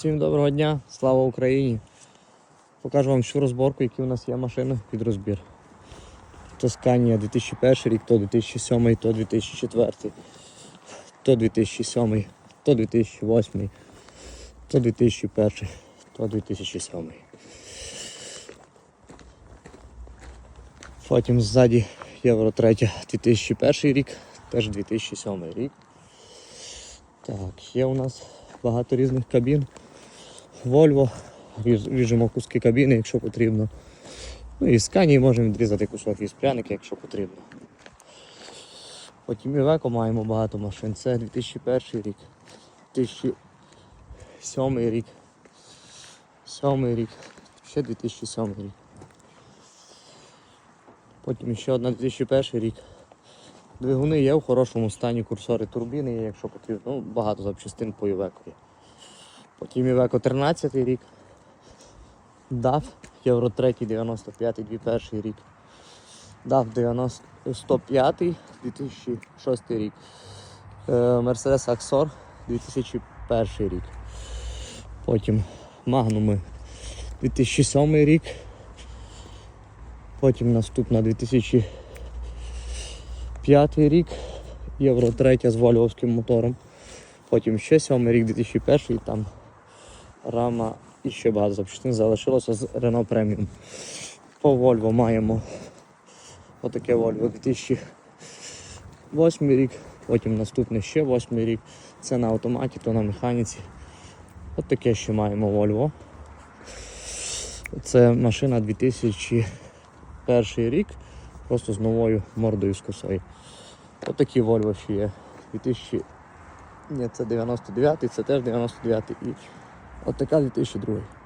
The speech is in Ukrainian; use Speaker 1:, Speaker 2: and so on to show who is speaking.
Speaker 1: Всім доброго дня, слава Україні! Покажу вам всю розборку, які у нас є машини під розбір. Тосканія 2001 рік, то 2007, то 2004, то 2007, то 2008, то 2001, то 2007. Потім ззаді Євро 3 2001 рік, теж 2007 рік. Так, є у нас багато різних кабін. Volvo, ріжемо куски кабіни, якщо потрібно. Ну і з Канії можемо відрізати кусок із пряники, якщо потрібно. Потім Iveco маємо багато машин. Це 2001 рік, 2007 рік, 7 рік, ще 2007 рік. Потім ще одна 2001 рік. Двигуни є в хорошому стані, курсори турбіни є, якщо потрібно. Ну, багато запчастин по Івекові. Потім Івеко 13 рік. DAF, Євро 3, 95, 2001 рік. DAF 90, 105, 2006 рік. Е, Mercedes Axor 2001 рік. Потім Магнуми 2007 рік. Потім наступна 2000 П'ятий рік, Євро 3 з вольвовським мотором. Потім ще сьомий рік, 2001 там рама і ще багато запчастин залишилося з Renault Premium. По Volvo маємо отаке Volvo 2008 рік, потім наступний ще 8 рік. Це на автоматі, то на механіці. От таке ще маємо Volvo. Це машина 2001 рік, просто з новою мордою з косою. Отакі Volvo ще є. 2000... Ні, це 99-й, це теж 99-й і от така 2002.